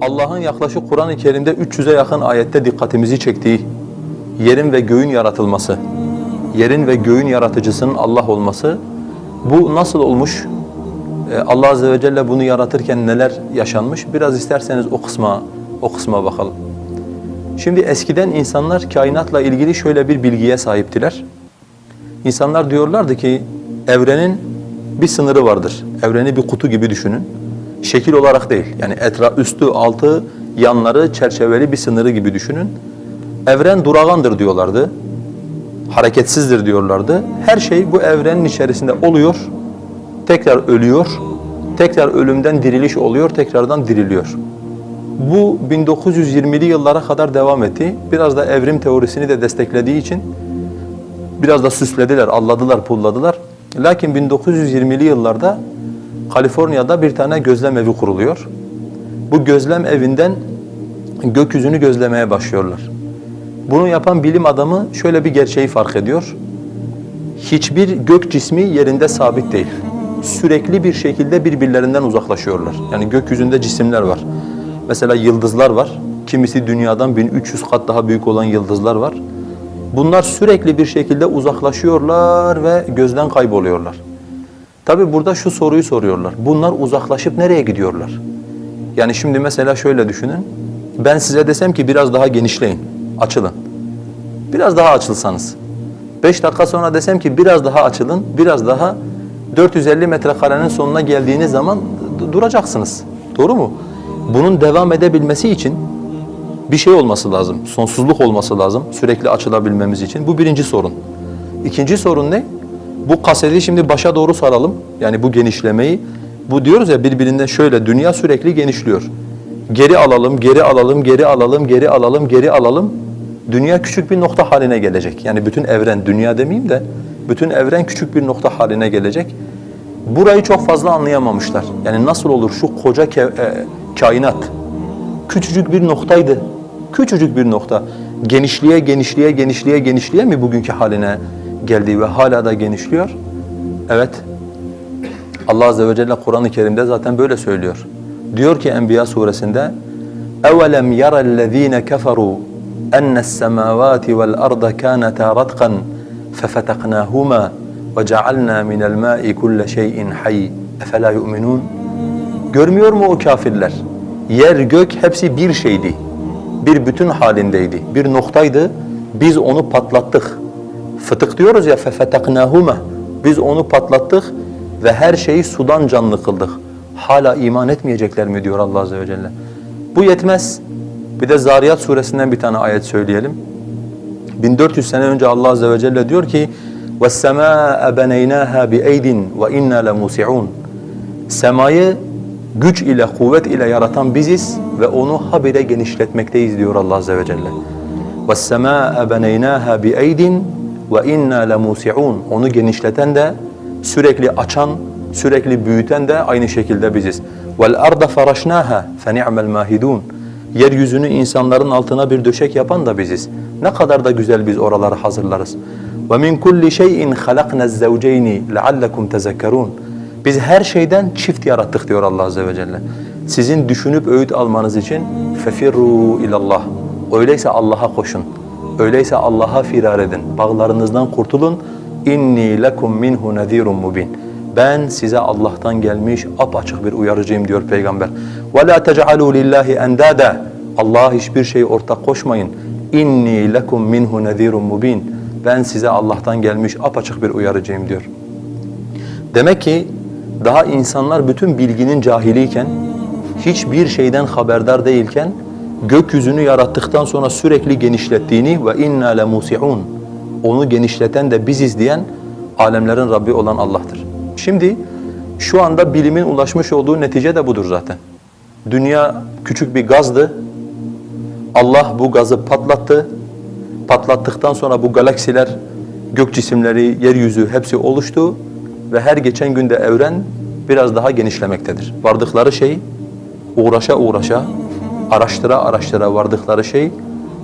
Allah'ın yaklaşık Kur'an-ı Kerim'de 300'e yakın ayette dikkatimizi çektiği yerin ve göğün yaratılması, yerin ve göğün yaratıcısının Allah olması bu nasıl olmuş? Ee, Allah azze ve celle bunu yaratırken neler yaşanmış? Biraz isterseniz o kısma o kısma bakalım. Şimdi eskiden insanlar kainatla ilgili şöyle bir bilgiye sahiptiler. İnsanlar diyorlardı ki evrenin bir sınırı vardır. Evreni bir kutu gibi düşünün. Şekil olarak değil. Yani etra üstü, altı, yanları çerçeveli bir sınırı gibi düşünün. Evren durağandır diyorlardı. Hareketsizdir diyorlardı. Her şey bu evrenin içerisinde oluyor. Tekrar ölüyor. Tekrar ölümden diriliş oluyor, tekrardan diriliyor. Bu 1920'li yıllara kadar devam etti. Biraz da evrim teorisini de desteklediği için biraz da süslediler, alladılar, pulladılar. Lakin 1920'li yıllarda Kaliforniya'da bir tane gözlem evi kuruluyor. Bu gözlem evinden gökyüzünü gözlemeye başlıyorlar. Bunu yapan bilim adamı şöyle bir gerçeği fark ediyor. Hiçbir gök cismi yerinde sabit değil. Sürekli bir şekilde birbirlerinden uzaklaşıyorlar. Yani gökyüzünde cisimler var. Mesela yıldızlar var. Kimisi dünyadan 1300 kat daha büyük olan yıldızlar var. Bunlar sürekli bir şekilde uzaklaşıyorlar ve gözden kayboluyorlar. Tabi burada şu soruyu soruyorlar. Bunlar uzaklaşıp nereye gidiyorlar? Yani şimdi mesela şöyle düşünün. Ben size desem ki biraz daha genişleyin, açılın. Biraz daha açılsanız. Beş dakika sonra desem ki biraz daha açılın, biraz daha 450 metrekarenin sonuna geldiğiniz zaman duracaksınız. Doğru mu? Bunun devam edebilmesi için bir şey olması lazım, sonsuzluk olması lazım sürekli açılabilmemiz için. Bu birinci sorun. İkinci sorun ne? Bu kaseti şimdi başa doğru saralım. Yani bu genişlemeyi. Bu diyoruz ya birbirinden şöyle dünya sürekli genişliyor. Geri alalım, geri alalım, geri alalım, geri alalım, geri alalım. Dünya küçük bir nokta haline gelecek. Yani bütün evren, dünya demeyeyim de bütün evren küçük bir nokta haline gelecek. Burayı çok fazla anlayamamışlar. Yani nasıl olur şu koca e, kainat küçücük bir noktaydı. Küçücük bir nokta. Genişliğe, genişliğe, genişliğe, genişliğe mi bugünkü haline geldi ve hala da genişliyor? Evet. Allah Azze ve Celle Kur'an-ı Kerim'de zaten böyle söylüyor. Diyor ki Enbiya suresinde اَوَلَمْ يَرَ الَّذ۪ينَ كَفَرُوا اَنَّ السَّمَاوَاتِ وَالْأَرْضَ كَانَتَا رَتْقًا فَفَتَقْنَاهُمَا وَجَعَلْنَا مِنَ الْمَاءِ كُلَّ شَيْءٍ حَيٍّ اَفَلَا يُؤْمِنُونَ Görmüyor mu o kafirler? Yer gök hepsi bir şeydi. Bir bütün halindeydi. Bir noktaydı. Biz onu patlattık. Fıtık diyoruz ya فَفَتَقْنَاهُمَا Biz onu patlattık ve her şeyi sudan canlı kıldık. Hala iman etmeyecekler mi diyor Allah Azze ve Celle. Bu yetmez. Bir de Zariyat suresinden bir tane ayet söyleyelim. 1400 sene önce Allah Azze ve Celle diyor ki وَالسَّمَاءَ بَنَيْنَاهَا بِاَيْدٍ وَاِنَّا لَمُوسِعُونَ Semayı güç ile, kuvvet ile yaratan biziz ve onu habire genişletmekteyiz diyor Allah Azze ve Celle. وَالسَّمَاءَ بَنَيْنَاهَا بِاَيْدٍ ve inna lemusiun. Onu genişleten de sürekli açan, sürekli büyüten de aynı şekilde biziz. Vel arda faraşnaha fe ni'mel mahidun. Yeryüzünü insanların altına bir döşek yapan da biziz. Ne kadar da güzel biz oraları hazırlarız. Ve min kulli şeyin halaknaz zevceyni leallekum tezekkerun. Biz her şeyden çift yarattık diyor Allah azze ve celle. Sizin düşünüp öğüt almanız için fefirru ilallah. Öyleyse Allah'a koşun. Öyleyse Allah'a firar edin. Bağlarınızdan kurtulun. İnni lekum minhu nedirun mubin. Ben size Allah'tan gelmiş apaçık bir uyarıcıyım diyor peygamber. Ve la tec'alû lillahi endâde. Allah'a hiçbir şey ortak koşmayın. İnni lekum minhu nedirun mubin. Ben size Allah'tan gelmiş apaçık bir uyarıcıyım diyor. Demek ki daha insanlar bütün bilginin cahiliyken, hiçbir şeyden haberdar değilken gökyüzünü yarattıktan sonra sürekli genişlettiğini ve inna lemusiun onu genişleten de biziz diyen alemlerin Rabbi olan Allah'tır. Şimdi şu anda bilimin ulaşmış olduğu netice de budur zaten. Dünya küçük bir gazdı. Allah bu gazı patlattı. Patlattıktan sonra bu galaksiler, gök cisimleri, yeryüzü hepsi oluştu ve her geçen günde evren biraz daha genişlemektedir. Vardıkları şey uğraşa uğraşa, araştıra araştıra vardıkları şey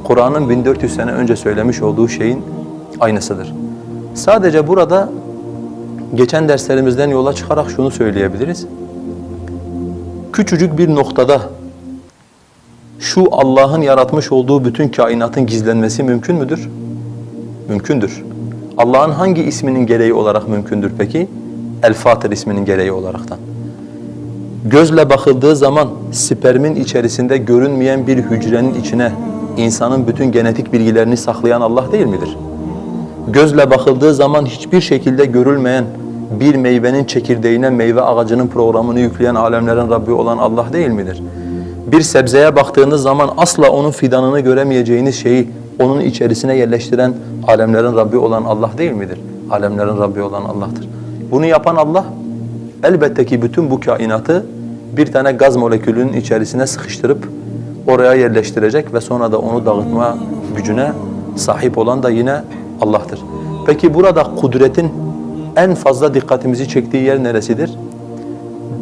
Kur'an'ın 1400 sene önce söylemiş olduğu şeyin aynısıdır. Sadece burada geçen derslerimizden yola çıkarak şunu söyleyebiliriz. Küçücük bir noktada şu Allah'ın yaratmış olduğu bütün kainatın gizlenmesi mümkün müdür? Mümkündür. Allah'ın hangi isminin gereği olarak mümkündür peki? El-Fatır isminin gereği olaraktan. Gözle bakıldığı zaman spermin içerisinde görünmeyen bir hücrenin içine insanın bütün genetik bilgilerini saklayan Allah değil midir? Gözle bakıldığı zaman hiçbir şekilde görülmeyen bir meyvenin çekirdeğine meyve ağacının programını yükleyen alemlerin Rabbi olan Allah değil midir? Bir sebzeye baktığınız zaman asla onun fidanını göremeyeceğiniz şeyi onun içerisine yerleştiren alemlerin Rabbi olan Allah değil midir? Alemlerin Rabbi olan Allah'tır. Bunu yapan Allah elbette ki bütün bu kainatı bir tane gaz molekülünün içerisine sıkıştırıp oraya yerleştirecek ve sonra da onu dağıtma gücüne sahip olan da yine Allah'tır. Peki burada kudretin en fazla dikkatimizi çektiği yer neresidir?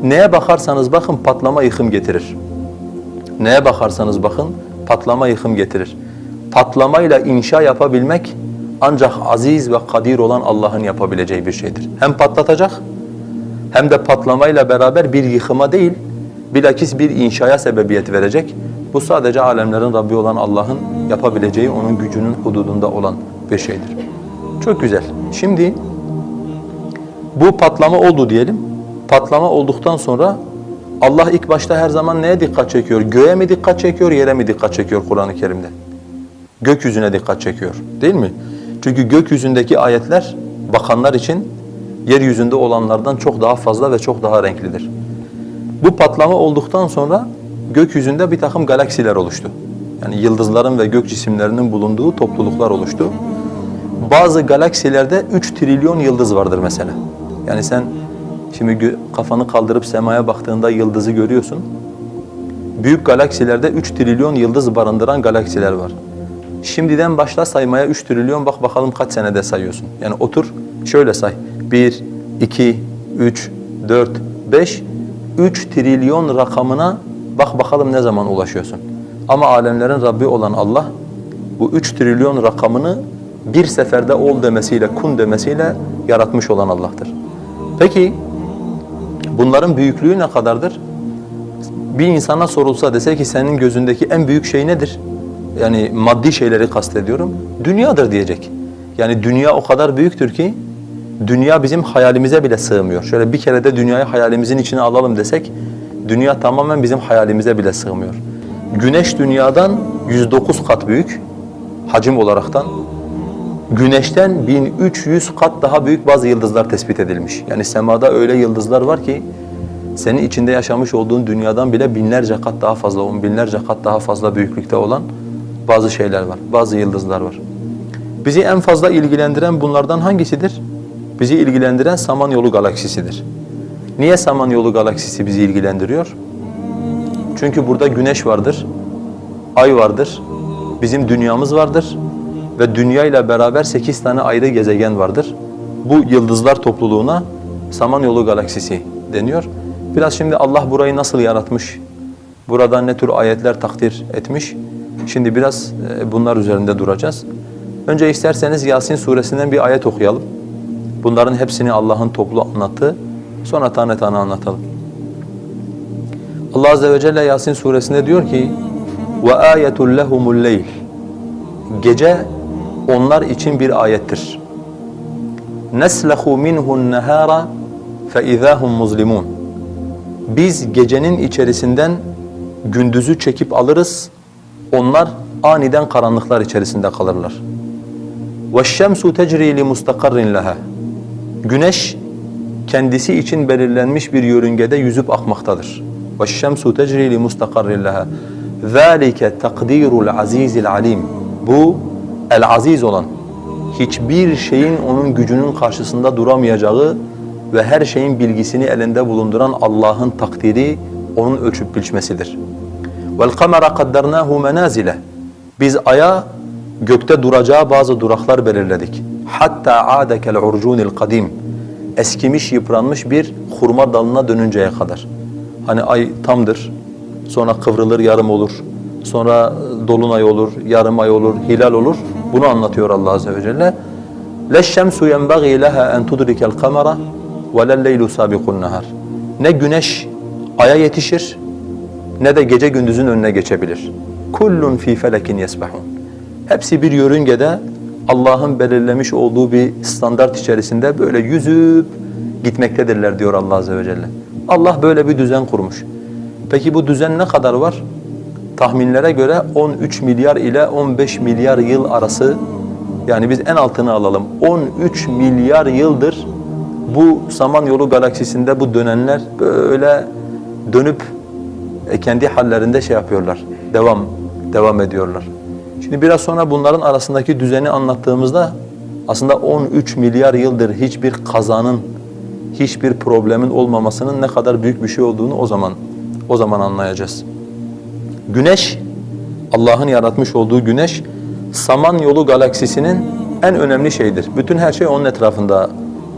Neye bakarsanız bakın patlama yıkım getirir. Neye bakarsanız bakın patlama yıkım getirir. Patlamayla inşa yapabilmek ancak aziz ve kadir olan Allah'ın yapabileceği bir şeydir. Hem patlatacak hem de patlamayla beraber bir yıkıma değil, bilakis bir inşaya sebebiyet verecek. Bu sadece alemlerin Rabbi olan Allah'ın yapabileceği, onun gücünün hududunda olan bir şeydir. Çok güzel. Şimdi bu patlama oldu diyelim. Patlama olduktan sonra Allah ilk başta her zaman neye dikkat çekiyor? Göğe mi dikkat çekiyor, yere mi dikkat çekiyor Kur'an-ı Kerim'de? Gökyüzüne dikkat çekiyor. Değil mi? Çünkü gökyüzündeki ayetler bakanlar için yeryüzünde olanlardan çok daha fazla ve çok daha renklidir. Bu patlama olduktan sonra gökyüzünde bir takım galaksiler oluştu. Yani yıldızların ve gök cisimlerinin bulunduğu topluluklar oluştu. Bazı galaksilerde 3 trilyon yıldız vardır mesela. Yani sen şimdi kafanı kaldırıp semaya baktığında yıldızı görüyorsun. Büyük galaksilerde 3 trilyon yıldız barındıran galaksiler var. Şimdiden başla saymaya 3 trilyon bak bakalım kaç senede sayıyorsun. Yani otur şöyle say. 1, 2, 3, 4, 5, 3 trilyon rakamına bak bakalım ne zaman ulaşıyorsun. Ama alemlerin Rabbi olan Allah bu 3 trilyon rakamını bir seferde ol demesiyle, kun demesiyle yaratmış olan Allah'tır. Peki bunların büyüklüğü ne kadardır? Bir insana sorulsa dese ki senin gözündeki en büyük şey nedir? Yani maddi şeyleri kastediyorum. Dünyadır diyecek. Yani dünya o kadar büyüktür ki dünya bizim hayalimize bile sığmıyor. Şöyle bir kere de dünyayı hayalimizin içine alalım desek dünya tamamen bizim hayalimize bile sığmıyor. Güneş dünyadan 109 kat büyük hacim olaraktan. Güneşten 1300 kat daha büyük bazı yıldızlar tespit edilmiş. Yani semada öyle yıldızlar var ki senin içinde yaşamış olduğun dünyadan bile binlerce kat daha fazla, on binlerce kat daha fazla büyüklükte olan bazı şeyler var, bazı yıldızlar var. Bizi en fazla ilgilendiren bunlardan hangisidir? Bizi ilgilendiren Samanyolu galaksisidir. Niye Samanyolu galaksisi bizi ilgilendiriyor? Çünkü burada güneş vardır, ay vardır, bizim dünyamız vardır ve dünya ile beraber sekiz tane ayrı gezegen vardır. Bu yıldızlar topluluğuna Samanyolu galaksisi deniyor. Biraz şimdi Allah burayı nasıl yaratmış, burada ne tür ayetler takdir etmiş, şimdi biraz e, bunlar üzerinde duracağız. Önce isterseniz Yasin suresinden bir ayet okuyalım. Bunların hepsini Allah'ın toplu anlattı. Sonra tane tane anlatalım. Allah azze ve celle Yasin suresinde diyor ki: "Ve ayetul lehumul leyl." Gece onlar için bir ayettir. Neslehu minhu'n nehara fe izahum muzlimun. Biz gecenin içerisinden gündüzü çekip alırız. Onlar aniden karanlıklar içerisinde kalırlar. وَالشَّمْسُ تَجْرِي لِمُسْتَقَرٍ لَهَا Güneş kendisi için belirlenmiş bir yörüngede yüzüp akmaktadır. وَالشَّمْسُ تَجْرِي لِمُسْتَقَرٍ لَهَا ذَٰلِكَ تَقْدِيرُ الْعَز۪يزِ الْعَلِيمِ Bu el-aziz olan, hiçbir şeyin onun gücünün karşısında duramayacağı ve her şeyin bilgisini elinde bulunduran Allah'ın takdiri, onun ölçüp biçmesidir. وَالْقَمَرَ قَدَّرْنَاهُ مَنَازِلَ Biz aya gökte duracağı bazı duraklar belirledik. hatta aade kel urcunil kadim. Eskimiş, yıpranmış bir hurma dalına dönünceye kadar. Hani ay tamdır. Sonra kıvrılır, yarım olur. Sonra dolunay olur, yarım ay olur, hilal olur. Bunu anlatıyor Allah azze ve celle. Leşşemsu yenbagî leha en tudrikel kamera ve lelleylu sâbiqun. Ne güneş aya yetişir ne de gece gündüzün önüne geçebilir. Kullun fi felekin yesbahun. Hepsi bir yörüngede Allah'ın belirlemiş olduğu bir standart içerisinde böyle yüzüp gitmektedirler diyor Allah azze ve celle. Allah böyle bir düzen kurmuş. Peki bu düzen ne kadar var? Tahminlere göre 13 milyar ile 15 milyar yıl arası yani biz en altını alalım. 13 milyar yıldır bu Samanyolu galaksisinde bu dönenler böyle dönüp e, kendi hallerinde şey yapıyorlar. Devam devam ediyorlar. Şimdi biraz sonra bunların arasındaki düzeni anlattığımızda aslında 13 milyar yıldır hiçbir kazanın, hiçbir problemin olmamasının ne kadar büyük bir şey olduğunu o zaman o zaman anlayacağız. Güneş Allah'ın yaratmış olduğu güneş Samanyolu galaksisinin en önemli şeyidir. Bütün her şey onun etrafında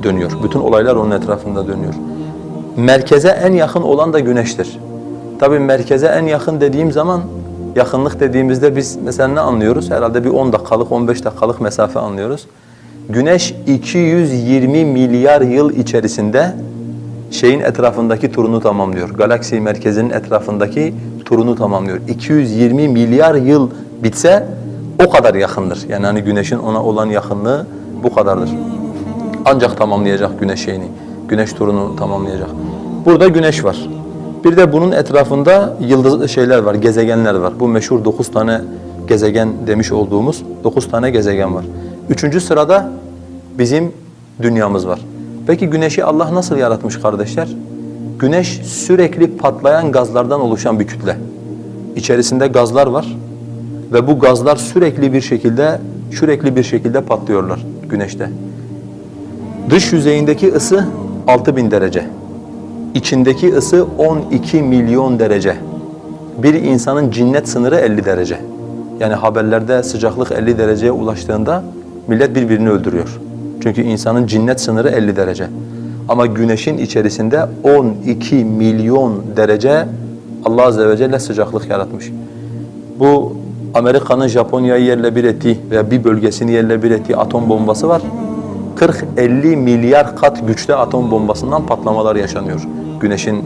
dönüyor. Bütün olaylar onun etrafında dönüyor. Merkeze en yakın olan da güneştir. Tabii merkeze en yakın dediğim zaman yakınlık dediğimizde biz mesela ne anlıyoruz? Herhalde bir 10 dakikalık, 15 dakikalık mesafe anlıyoruz. Güneş 220 milyar yıl içerisinde şeyin etrafındaki turunu tamamlıyor. Galaksi merkezinin etrafındaki turunu tamamlıyor. 220 milyar yıl bitse o kadar yakındır. Yani hani güneşin ona olan yakınlığı bu kadardır. Ancak tamamlayacak güneş şeyini. Güneş turunu tamamlayacak. Burada güneş var. Bir de bunun etrafında yıldız şeyler var, gezegenler var. Bu meşhur dokuz tane gezegen demiş olduğumuz dokuz tane gezegen var. Üçüncü sırada bizim dünyamız var. Peki güneşi Allah nasıl yaratmış kardeşler? Güneş sürekli patlayan gazlardan oluşan bir kütle. İçerisinde gazlar var ve bu gazlar sürekli bir şekilde sürekli bir şekilde patlıyorlar güneşte. Dış yüzeyindeki ısı 6000 derece. İçindeki ısı 12 milyon derece. Bir insanın cinnet sınırı 50 derece. Yani haberlerde sıcaklık 50 dereceye ulaştığında millet birbirini öldürüyor. Çünkü insanın cinnet sınırı 50 derece. Ama güneşin içerisinde 12 milyon derece Allah azze ve celle sıcaklık yaratmış. Bu Amerika'nın Japonya'yı yerle bir ettiği veya bir bölgesini yerle bir ettiği atom bombası var. 40-50 milyar kat güçte atom bombasından patlamalar yaşanıyor güneşin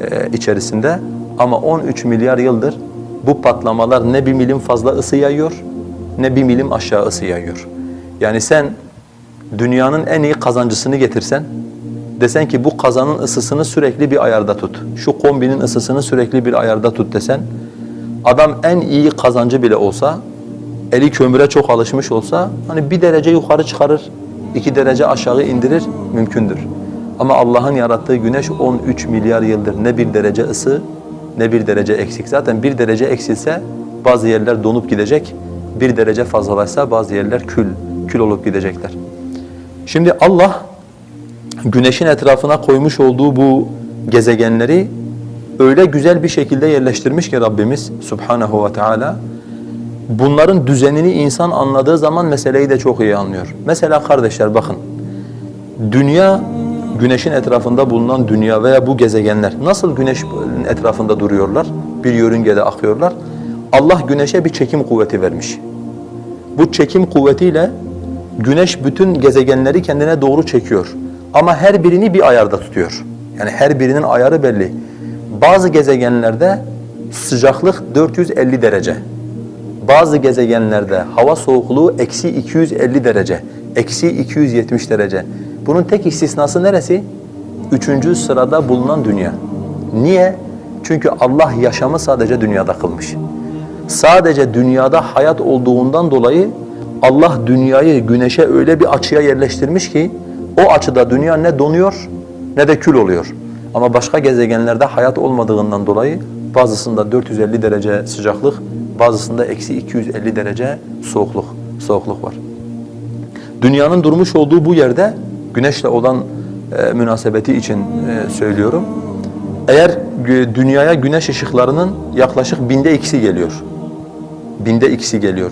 e, içerisinde. Ama 13 milyar yıldır bu patlamalar ne bir milim fazla ısı yayıyor ne bir milim aşağı ısı yayıyor. Yani sen dünyanın en iyi kazancısını getirsen, desen ki bu kazanın ısısını sürekli bir ayarda tut. Şu kombinin ısısını sürekli bir ayarda tut desen, adam en iyi kazancı bile olsa, eli kömüre çok alışmış olsa, hani bir derece yukarı çıkarır, iki derece aşağı indirir, mümkündür. Ama Allah'ın yarattığı güneş 13 milyar yıldır ne bir derece ısı, ne bir derece eksik. Zaten bir derece eksilse bazı yerler donup gidecek, bir derece fazlalaşsa bazı yerler kül, kül olup gidecekler. Şimdi Allah güneşin etrafına koymuş olduğu bu gezegenleri öyle güzel bir şekilde yerleştirmiş ki Rabbimiz Subhanahu ve Teala bunların düzenini insan anladığı zaman meseleyi de çok iyi anlıyor. Mesela kardeşler bakın dünya güneşin etrafında bulunan dünya veya bu gezegenler nasıl güneşin etrafında duruyorlar? Bir yörüngede akıyorlar. Allah güneşe bir çekim kuvveti vermiş. Bu çekim kuvvetiyle güneş bütün gezegenleri kendine doğru çekiyor. Ama her birini bir ayarda tutuyor. Yani her birinin ayarı belli. Bazı gezegenlerde sıcaklık 450 derece. Bazı gezegenlerde hava soğukluğu eksi 250 derece, eksi 270 derece. Bunun tek istisnası neresi? Üçüncü sırada bulunan dünya. Niye? Çünkü Allah yaşamı sadece dünyada kılmış. Sadece dünyada hayat olduğundan dolayı Allah dünyayı güneşe öyle bir açıya yerleştirmiş ki o açıda dünya ne donuyor ne de kül oluyor. Ama başka gezegenlerde hayat olmadığından dolayı bazısında 450 derece sıcaklık, bazısında eksi 250 derece soğukluk, soğukluk var. Dünyanın durmuş olduğu bu yerde güneşle olan e, münasebeti için e, söylüyorum. Eğer dünyaya güneş ışıklarının yaklaşık binde ikisi geliyor. Binde ikisi geliyor.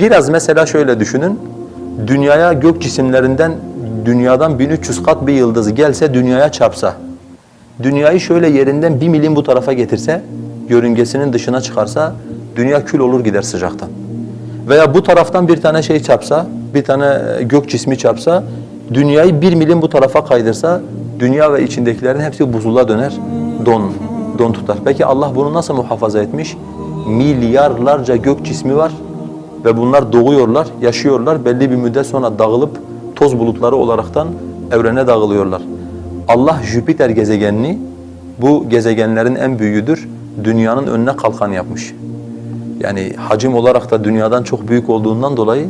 Biraz mesela şöyle düşünün. Dünyaya gök cisimlerinden dünyadan 1300 kat bir yıldız gelse dünyaya çarpsa. Dünyayı şöyle yerinden bir milim bu tarafa getirse, yörüngesinin dışına çıkarsa dünya kül olur gider sıcaktan. Veya bu taraftan bir tane şey çarpsa, bir tane e, gök cismi çarpsa, dünyayı bir milim bu tarafa kaydırsa, dünya ve içindekilerin hepsi buzula döner, don, don tutar. Peki Allah bunu nasıl muhafaza etmiş? Milyarlarca gök cismi var ve bunlar doğuyorlar, yaşıyorlar. Belli bir müddet sonra dağılıp toz bulutları olaraktan evrene dağılıyorlar. Allah Jüpiter gezegenini bu gezegenlerin en büyüğüdür. Dünyanın önüne kalkan yapmış. Yani hacim olarak da dünyadan çok büyük olduğundan dolayı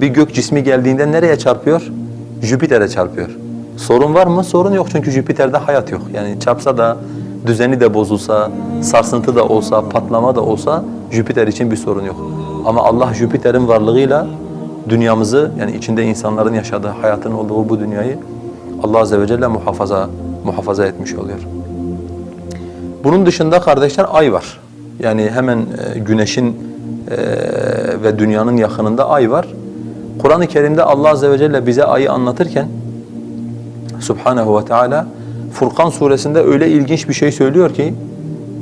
bir gök cismi geldiğinde nereye çarpıyor? Jüpiter'e çarpıyor. Sorun var mı? Sorun yok çünkü Jüpiter'de hayat yok. Yani çarpsa da, düzeni de bozulsa, sarsıntı da olsa, patlama da olsa Jüpiter için bir sorun yok. Ama Allah Jüpiter'in varlığıyla dünyamızı yani içinde insanların yaşadığı hayatın olduğu bu dünyayı Allah azze ve celle muhafaza muhafaza etmiş oluyor. Bunun dışında kardeşler ay var. Yani hemen e, güneşin e, ve dünyanın yakınında ay var. Kur'an-ı Kerim'de Allah azze ve celle bize ayı anlatırken Subhanahu ve Teala Furkan suresinde öyle ilginç bir şey söylüyor ki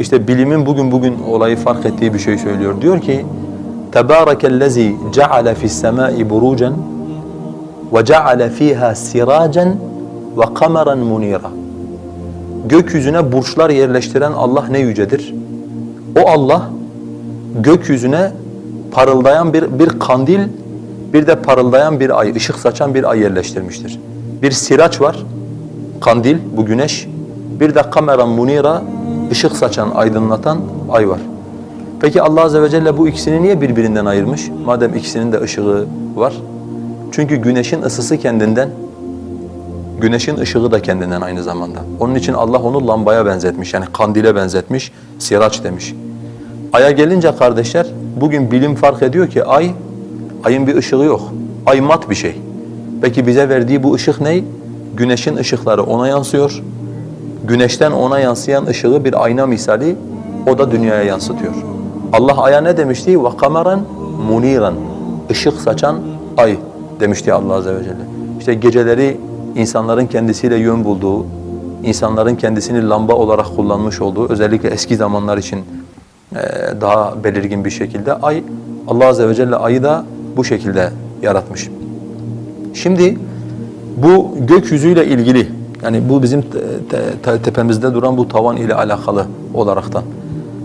işte bilimin bugün bugün olayı fark ettiği bir şey söylüyor. Diyor ki Tebârekellezî ceale fis-semâi burucen ve ceale fîhâ sirâcen ve kameran munîrâ Gökyüzüne burçlar yerleştiren Allah ne yücedir? O Allah gökyüzüne parıldayan bir, bir kandil, bir de parıldayan bir ay, ışık saçan bir ay yerleştirmiştir. Bir siraç var, kandil, bu güneş. Bir de kameran munira, ışık saçan, aydınlatan ay var. Peki Allah Azze ve Celle bu ikisini niye birbirinden ayırmış? Madem ikisinin de ışığı var. Çünkü güneşin ısısı kendinden, güneşin ışığı da kendinden aynı zamanda. Onun için Allah onu lambaya benzetmiş, yani kandile benzetmiş, siraç demiş. Ay'a gelince kardeşler, bugün bilim fark ediyor ki ay, ayın bir ışığı yok. Ay mat bir şey. Peki bize verdiği bu ışık ne? Güneşin ışıkları ona yansıyor. Güneşten ona yansıyan ışığı bir ayna misali o da dünyaya yansıtıyor. Allah aya ne demişti? وَقَمَرًا مُنِيرًا Işık saçan ay demişti Allah Azze ve Celle. İşte geceleri insanların kendisiyle yön bulduğu, insanların kendisini lamba olarak kullanmış olduğu, özellikle eski zamanlar için e, daha belirgin bir şekilde ay, Allah Azze ve Celle ayı da bu şekilde yaratmış. Şimdi bu gökyüzüyle ilgili, yani bu bizim te- te- tepemizde duran bu tavan ile alakalı olaraktan.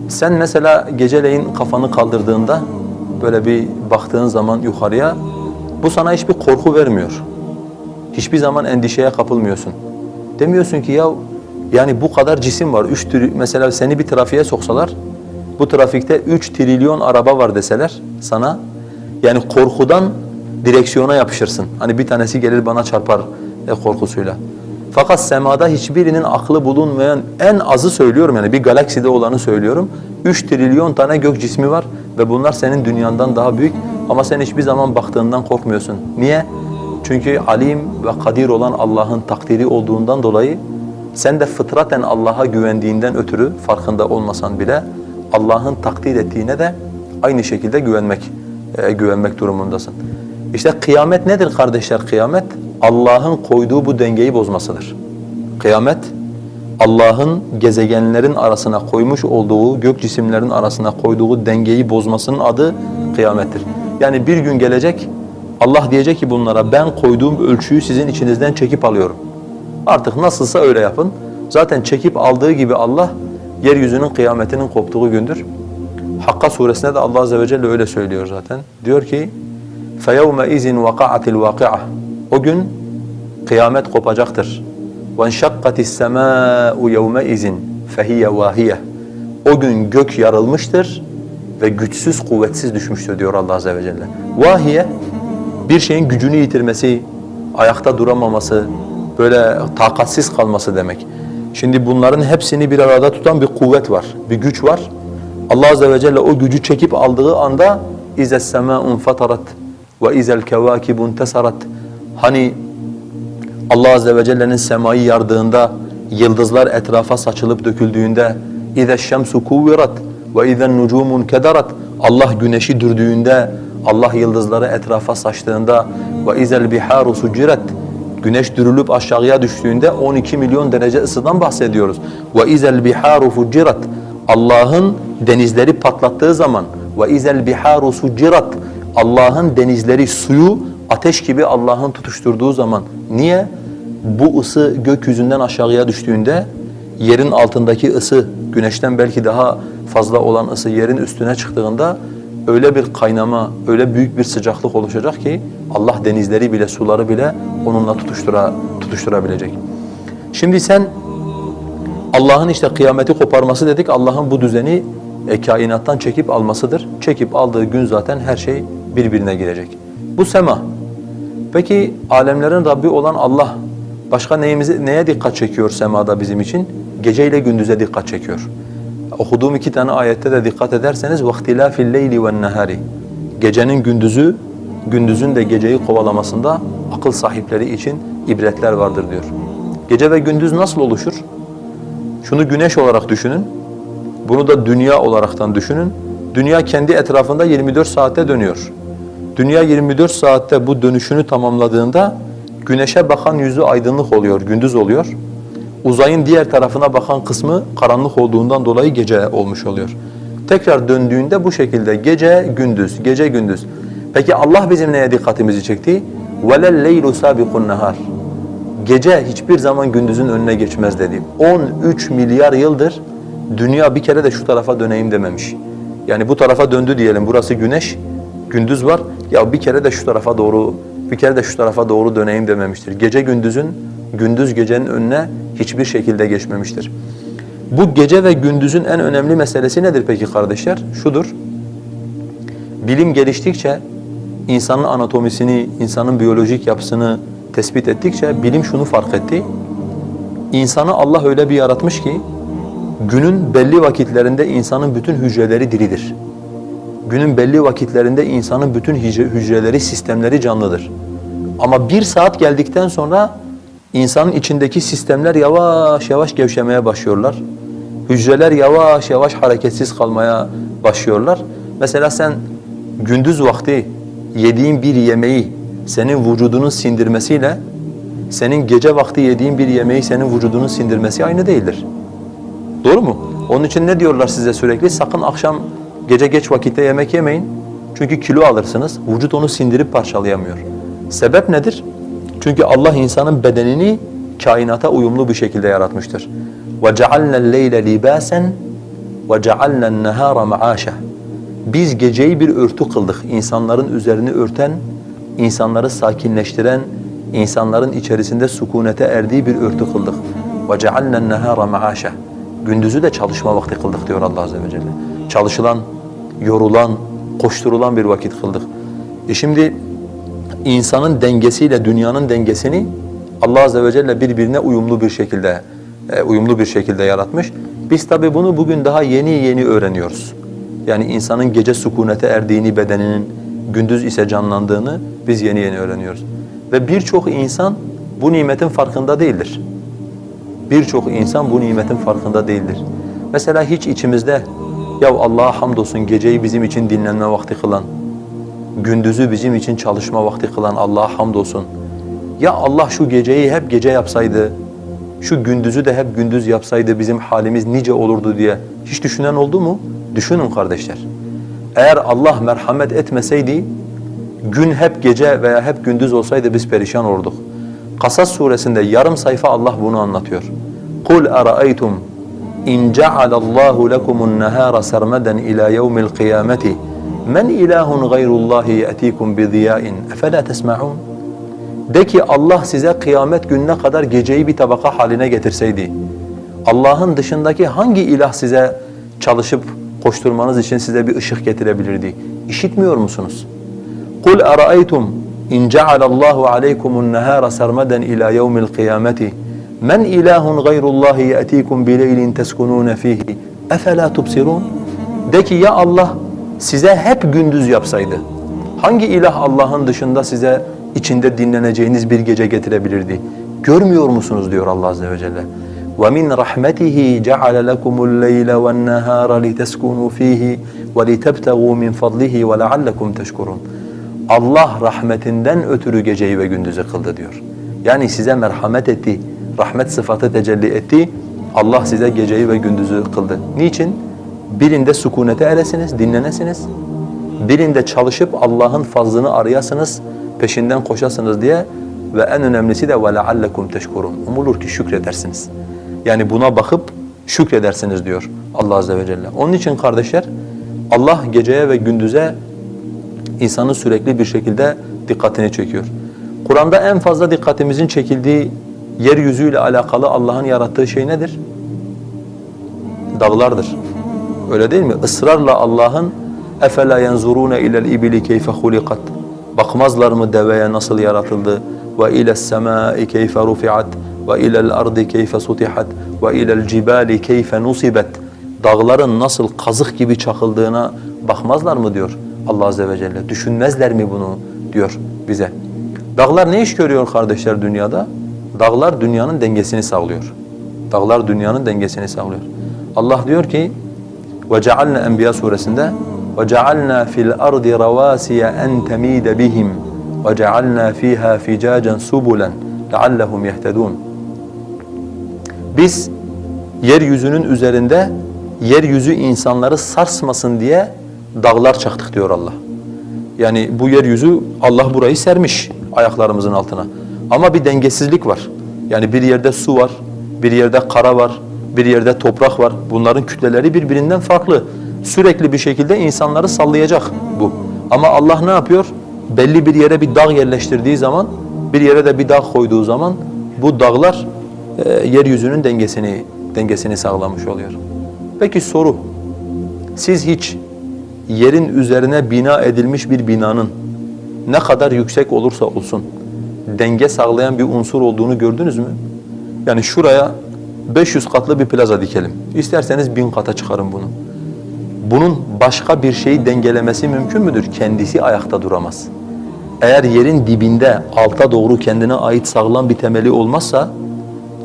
Sen mesela geceleyin kafanı kaldırdığında, böyle bir baktığın zaman yukarıya, bu sana hiçbir korku vermiyor. Hiçbir zaman endişeye kapılmıyorsun. Demiyorsun ki ya yani bu kadar cisim var. Üç tri- mesela seni bir trafiğe soksalar bu trafikte 3 trilyon araba var deseler sana yani korkudan direksiyona yapışırsın. Hani bir tanesi gelir bana çarpar e, korkusuyla. Fakat semada hiçbirinin aklı bulunmayan en azı söylüyorum yani bir galakside olanı söylüyorum. 3 trilyon tane gök cismi var ve bunlar senin dünyandan daha büyük ama sen hiçbir zaman baktığından korkmuyorsun. Niye? Çünkü alim ve kadir olan Allah'ın takdiri olduğundan dolayı sen de fıtraten Allah'a güvendiğinden ötürü farkında olmasan bile Allah'ın takdir ettiğine de aynı şekilde güvenmek e, güvenmek durumundasın. İşte kıyamet nedir kardeşler kıyamet? Allah'ın koyduğu bu dengeyi bozmasıdır. Kıyamet Allah'ın gezegenlerin arasına koymuş olduğu, gök cisimlerin arasına koyduğu dengeyi bozmasının adı kıyamettir. Yani bir gün gelecek Allah diyecek ki bunlara ben koyduğum ölçüyü sizin içinizden çekip alıyorum. Artık nasılsa öyle yapın. Zaten çekip aldığı gibi Allah yeryüzünün kıyametinin koptuğu gündür. Hakka suresinde de Allah azze ve celle öyle söylüyor zaten. Diyor ki: "Feyevme izin vaka'atil vaki'a." O gün kıyamet kopacaktır. "Venşakkatis semâ'u yevme izin fehiye vahiye." O gün gök yarılmıştır ve güçsüz kuvvetsiz düşmüştür diyor Allah azze ve celle. Vahiye bir şeyin gücünü yitirmesi, ayakta duramaması, böyle takatsiz kalması demek. Şimdi bunların hepsini bir arada tutan bir kuvvet var, bir güç var. Allah azze ve celle o gücü çekip aldığı anda اِذَا السَّمَاءُ انْفَطَرَتْ وَاِذَا الْكَوَاكِبُ انْتَسَرَتْ Hani Allah azze ve celle'nin semayı yardığında, yıldızlar etrafa saçılıp döküldüğünde اِذَا الشَّمْسُ كُوِّرَتْ وَاِذَا النُّجُومُ انْكَدَرَتْ Allah güneşi dürdüğünde, Allah yıldızları etrafa saçtığında وَاِذَا الْبِحَارُ سُجِّرَتْ Güneş dürülüp aşağıya düştüğünde 12 milyon derece ısıdan bahsediyoruz. وَاِذَا الْبِحَارُ فُجِّرَتْ Allah'ın denizleri patlattığı zaman ve izel biharu sucirat Allah'ın denizleri suyu ateş gibi Allah'ın tutuşturduğu zaman niye bu ısı gökyüzünden aşağıya düştüğünde yerin altındaki ısı güneşten belki daha fazla olan ısı yerin üstüne çıktığında öyle bir kaynama, öyle büyük bir sıcaklık oluşacak ki Allah denizleri bile, suları bile onunla tutuştura, tutuşturabilecek. Şimdi sen Allah'ın işte kıyameti koparması dedik. Allah'ın bu düzeni e, kainattan çekip almasıdır. Çekip aldığı gün zaten her şey birbirine girecek. Bu sema. Peki alemlerin Rabbi olan Allah başka neyimizi, neye dikkat çekiyor semada bizim için? Gece ile gündüze dikkat çekiyor. Okuduğum iki tane ayette de dikkat ederseniz وَاخْتِلَافِ اللَّيْلِ وَالنَّهَارِ Gecenin gündüzü, gündüzün de geceyi kovalamasında akıl sahipleri için ibretler vardır diyor. Gece ve gündüz nasıl oluşur? Şunu güneş olarak düşünün. Bunu da dünya olaraktan düşünün. Dünya kendi etrafında 24 saatte dönüyor. Dünya 24 saatte bu dönüşünü tamamladığında güneşe bakan yüzü aydınlık oluyor, gündüz oluyor. Uzayın diğer tarafına bakan kısmı karanlık olduğundan dolayı gece olmuş oluyor. Tekrar döndüğünde bu şekilde gece gündüz, gece gündüz. Peki Allah bizim neye dikkatimizi çekti? وَلَا اللَّيْلُ سَابِقُ النَّهَارِ Gece hiçbir zaman gündüzün önüne geçmez dedi. 13 milyar yıldır dünya bir kere de şu tarafa döneyim dememiş. Yani bu tarafa döndü diyelim. Burası güneş, gündüz var. Ya bir kere de şu tarafa doğru, bir kere de şu tarafa doğru döneyim dememiştir. Gece gündüzün, gündüz gecenin önüne hiçbir şekilde geçmemiştir. Bu gece ve gündüzün en önemli meselesi nedir peki kardeşler? Şudur. Bilim geliştikçe insanın anatomisini, insanın biyolojik yapısını tespit ettikçe bilim şunu fark etti. İnsanı Allah öyle bir yaratmış ki günün belli vakitlerinde insanın bütün hücreleri diridir. Günün belli vakitlerinde insanın bütün hücreleri, sistemleri canlıdır. Ama bir saat geldikten sonra insanın içindeki sistemler yavaş yavaş gevşemeye başlıyorlar. Hücreler yavaş yavaş hareketsiz kalmaya başlıyorlar. Mesela sen gündüz vakti yediğin bir yemeği senin vücudunun sindirmesiyle senin gece vakti yediğin bir yemeği senin vücudunun sindirmesi aynı değildir. Doğru mu? Onun için ne diyorlar size sürekli? Sakın akşam gece geç vakitte yemek yemeyin. Çünkü kilo alırsınız. Vücut onu sindirip parçalayamıyor. Sebep nedir? Çünkü Allah insanın bedenini kainata uyumlu bir şekilde yaratmıştır. وَجَعَلْنَا اللَّيْلَ لِبَاسًا وَجَعَلْنَا النَّهَارَ مَعَاشًا Biz geceyi bir örtü kıldık. İnsanların üzerini örten, insanları sakinleştiren, insanların içerisinde sükunete erdiği bir örtü kıldık. وَجَعَلْنَا النَّهَارَ مَعَاشًا Gündüzü de çalışma vakti kıldık diyor Allah Azze ve Celle. Çalışılan, yorulan, koşturulan bir vakit kıldık. E şimdi insanın dengesiyle dünyanın dengesini Allah Azze ve Celle birbirine uyumlu bir şekilde e, uyumlu bir şekilde yaratmış. Biz tabi bunu bugün daha yeni yeni öğreniyoruz. Yani insanın gece sükunete erdiğini bedeninin, gündüz ise canlandığını biz yeni yeni öğreniyoruz. Ve birçok insan bu nimetin farkında değildir. Birçok insan bu nimetin farkında değildir. Mesela hiç içimizde ya Allah'a hamdolsun geceyi bizim için dinlenme vakti kılan, gündüzü bizim için çalışma vakti kılan Allah'a hamdolsun. Ya Allah şu geceyi hep gece yapsaydı, şu gündüzü de hep gündüz yapsaydı bizim halimiz nice olurdu diye hiç düşünen oldu mu? Düşünün kardeşler. Eğer Allah merhamet etmeseydi gün hep gece veya hep gündüz olsaydı biz perişan olurduk. Kasas suresinde yarım sayfa Allah bunu anlatıyor. Kul araaytum in ce'alallahu lekumun nahara sarmadan ila yevmil kıyameti men ilahun gayrullahi ye'tikum bi ziyain efela tesma'un de ki Allah size kıyamet gününe kadar geceyi bir tabaka haline getirseydi Allah'ın dışındaki hangi ilah size çalışıp koşturmanız için size bir ışık getirebilirdi? İşitmiyor musunuz? قُلْ أَرَأَيْتُمْ اِنْ جَعَلَ اللّٰهُ عَلَيْكُمُ النَّهَارَ سَرْمَدًا اِلَى يَوْمِ الْقِيَامَةِ مَنْ اِلَٰهٌ غَيْرُ اللّٰهِ يَأْتِيكُمْ بِلَيْلٍ تَسْكُنُونَ ف۪يهِ اَفَلَا تُبْصِرُونَ De ki ya Allah size hep gündüz yapsaydı, hangi ilah Allah'ın dışında size içinde dinleneceğiniz bir gece getirebilirdi? Görmüyor musunuz diyor Allah Azze ve Celle. وَمِنْ رَحْمَتِهِ جَعَلَ لَكُمُ اللَّيْلَ وَالنَّهَارَ لِتَسْكُنُوا ف۪يهِ وَلِتَبْتَغُوا مِنْ فَضْلِهِ وَلَعَلَّكُمْ تَشْكُرُونَ Allah rahmetinden ötürü geceyi ve gündüzü kıldı diyor. Yani size merhamet etti, rahmet sıfatı tecelli etti. Allah size geceyi ve gündüzü kıldı. Niçin? Birinde sükunete eresiniz, dinlenesiniz. Birinde çalışıp Allah'ın fazlını arayasınız, peşinden koşasınız diye ve en önemlisi de وَلَعَلَّكُمْ تَشْكُرُونَ Umulur ki şükredersiniz. Yani buna bakıp şükredersiniz diyor Allah azze ve celle. Onun için kardeşler Allah geceye ve gündüze insanın sürekli bir şekilde dikkatini çekiyor. Kur'an'da en fazla dikkatimizin çekildiği yeryüzüyle alakalı Allah'ın yarattığı şey nedir? Dağlardır. Öyle değil mi? Israrla Allah'ın اَفَلَا يَنْزُرُونَ اِلَى الْاِبِلِ كَيْفَ خُلِقَتْ Bakmazlar mı deveye nasıl yaratıldı? وَاِلَى السَّمَاءِ كَيْفَ رُفِعَتْ وَاِلَى الْأَرْضِ كَيْفَ سُطِحَتْ وَاِلَى الْجِبَالِ كَيْفَ نُصِبَتْ Dağların nasıl kazık gibi çakıldığına bakmazlar mı diyor Allah Azze ve Celle. Düşünmezler mi bunu diyor bize. Dağlar ne iş görüyor kardeşler dünyada? Dağlar dünyanın dengesini sağlıyor. Dağlar dünyanın dengesini sağlıyor. Allah diyor ki وَجَعَلْنَا Enbiya suresinde وَجَعَلْنَا فِي الْأَرْضِ رَوَاسِيَ أَنْ تَمِيدَ بِهِمْ وَجَعَلْنَا فِيهَا فِجَاجًا سُبُلًا لَعَلَّهُمْ يَهْتَدُونَ biz yeryüzünün üzerinde yeryüzü insanları sarsmasın diye dağlar çaktık diyor Allah. Yani bu yeryüzü Allah burayı sermiş ayaklarımızın altına. Ama bir dengesizlik var. Yani bir yerde su var, bir yerde kara var, bir yerde toprak var. Bunların kütleleri birbirinden farklı. Sürekli bir şekilde insanları sallayacak bu. Ama Allah ne yapıyor? Belli bir yere bir dağ yerleştirdiği zaman, bir yere de bir dağ koyduğu zaman bu dağlar e, yeryüzünün dengesini dengesini sağlamış oluyor. Peki soru, siz hiç yerin üzerine bina edilmiş bir binanın ne kadar yüksek olursa olsun denge sağlayan bir unsur olduğunu gördünüz mü? Yani şuraya 500 katlı bir plaza dikelim. İsterseniz 1000 kata çıkarın bunu. Bunun başka bir şeyi dengelemesi mümkün müdür? Kendisi ayakta duramaz. Eğer yerin dibinde alta doğru kendine ait sağlam bir temeli olmazsa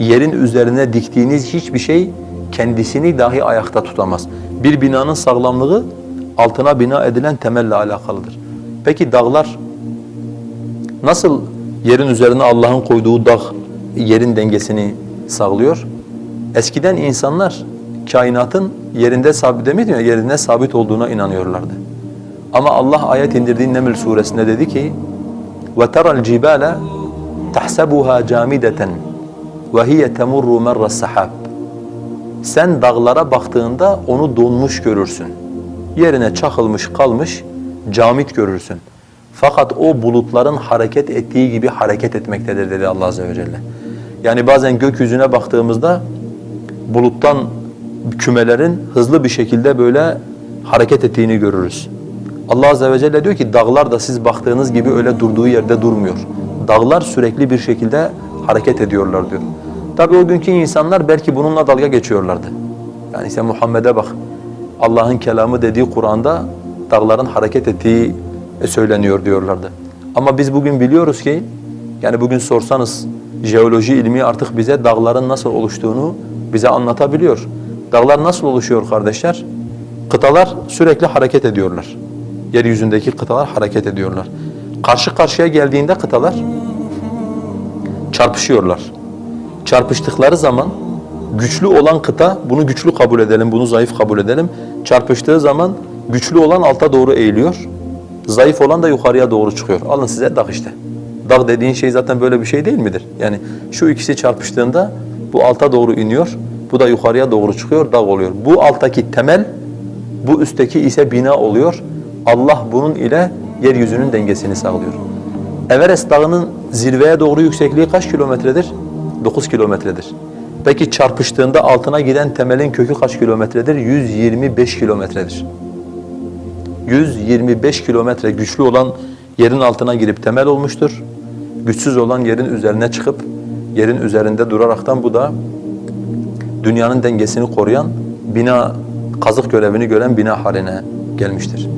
yerin üzerine diktiğiniz hiçbir şey kendisini dahi ayakta tutamaz. Bir binanın sağlamlığı altına bina edilen temelle alakalıdır. Peki dağlar nasıl yerin üzerine Allah'ın koyduğu dağ yerin dengesini sağlıyor? Eskiden insanlar kainatın yerinde sabit demiyor, yerinde sabit olduğuna inanıyorlardı. Ama Allah ayet indirdiği Neml suresinde dedi ki: "Ve teral cibale tahsabuha camideten." وَهِيَ تَمُرُّ مَرَّ السَّحَابِ Sen dağlara baktığında onu donmuş görürsün. Yerine çakılmış kalmış camit görürsün. Fakat o bulutların hareket ettiği gibi hareket etmektedir dedi Allah Azze ve Celle. Yani bazen gökyüzüne baktığımızda buluttan kümelerin hızlı bir şekilde böyle hareket ettiğini görürüz. Allah Azze ve Celle diyor ki dağlar da siz baktığınız gibi öyle durduğu yerde durmuyor. Dağlar sürekli bir şekilde hareket ediyorlar diyor. Tabi o günkü insanlar belki bununla dalga geçiyorlardı. Yani sen Muhammed'e bak. Allah'ın kelamı dediği Kur'an'da dağların hareket ettiği söyleniyor diyorlardı. Ama biz bugün biliyoruz ki yani bugün sorsanız jeoloji ilmi artık bize dağların nasıl oluştuğunu bize anlatabiliyor. Dağlar nasıl oluşuyor kardeşler? Kıtalar sürekli hareket ediyorlar. Yeryüzündeki kıtalar hareket ediyorlar. Karşı karşıya geldiğinde kıtalar çarpışıyorlar. Çarpıştıkları zaman güçlü olan kıta, bunu güçlü kabul edelim, bunu zayıf kabul edelim. Çarpıştığı zaman güçlü olan alta doğru eğiliyor. Zayıf olan da yukarıya doğru çıkıyor. Alın size dağ işte. Dağ dediğin şey zaten böyle bir şey değil midir? Yani şu ikisi çarpıştığında bu alta doğru iniyor, bu da yukarıya doğru çıkıyor, dağ oluyor. Bu alttaki temel, bu üstteki ise bina oluyor. Allah bunun ile yeryüzünün dengesini sağlıyor. Everest dağının zirveye doğru yüksekliği kaç kilometredir? 9 kilometredir. Peki çarpıştığında altına giden temelin kökü kaç kilometredir? 125 kilometredir. 125 kilometre güçlü olan yerin altına girip temel olmuştur. Güçsüz olan yerin üzerine çıkıp yerin üzerinde duraraktan bu da dünyanın dengesini koruyan bina, kazık görevini gören bina haline gelmiştir.